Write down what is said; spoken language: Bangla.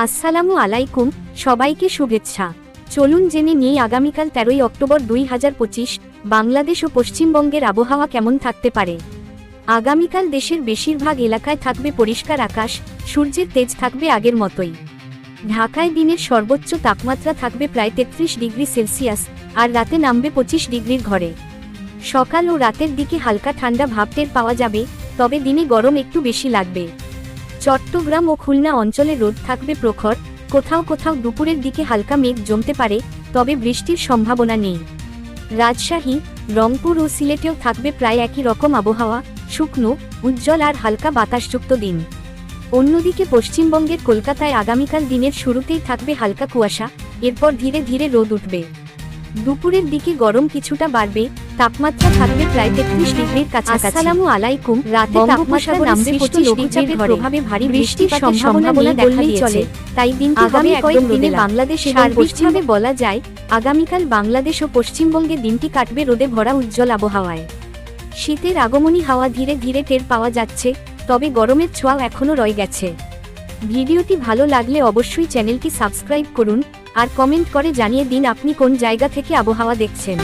আসসালামু আলাইকুম, সবাইকে শুভেচ্ছা। চলুন জেনে নিই আগামীকাল তেরোই অক্টোবর দুই হাজার পঁচিশ, বাংলাদেশ ও পশ্চিমবঙ্গের আবহাওয়া কেমন থাকতে পারে। আগামীকাল দেশের বেশিরভাগ এলাকায় থাকবে পরিষ্কার আকাশ, সূর্যের তেজ থাকবে আগের মতোই। ঢাকায় দিনের সর্বোচ্চ তাপমাত্রা থাকবে প্রায় তেত্রিশ ডিগ্রি সেলসিয়াস, আর রাতে নামবে পঁচিশ ডিগ্রির ঘরে। সকাল ও রাতের দিকে হালকা ঠান্ডা ভাব টের পাওয়া যাবে, তবে দিনে গরম একটু বেশি লাগবে। চট্টগ্রাম ও খুলনা অঞ্চলে রোদ থাকবে প্রখর। কোথাও কোথাও দুপুরের দিকে হালকা মেঘ জমতে পারে, তবে বৃষ্টির সম্ভাবনা নেই। রাজশাহী, রংপুর ও সিলেটেও থাকবে প্রায় একই রকম আবহাওয়া, শুকনো, উজ্জ্বল আর হালকা বাতাসযুক্ত দিন। অন্যদিকে পশ্চিমবঙ্গের কলকাতায় আগামীকাল দিনের শুরুতেই থাকবে হালকা কুয়াশা, এরপর ধীরে ধীরে রোদ উঠবে। দুপুরের দিকে গরম কিছুটা বাড়বে তাপমাত্রা থাকবে প্রায় তেত্রিশ ডিগ্রির কাছাকাছি। আসসালামু আলাইকুম। রাতে তাপমাত্রা নামবে পঁচিশ ডিগ্রির প্রভাবে ভারী বৃষ্টির সম্ভাবনা দেখা চলে। তাই দিন আগামী একদম দিনে বাংলাদেশ সার্বিকভাবে বলা যায় আগামীকাল বাংলাদেশ ও পশ্চিমবঙ্গে দিনটি কাটবে রোদে ভরা উজ্জ্বল আবহাওয়ায়। শীতের আগমনী হাওয়া ধীরে ধীরে টের পাওয়া যাচ্ছে তবে গরমের ছোঁয়াও এখনও রয়ে গেছে। ভিডিওটি ভালো লাগলে অবশ্যই চ্যানেলটি সাবস্ক্রাইব করুন, আর কমেন্ট করে জানিয়ে দিন আপনি কোন জায়গা থেকে আবহাওয়া দেখছেন।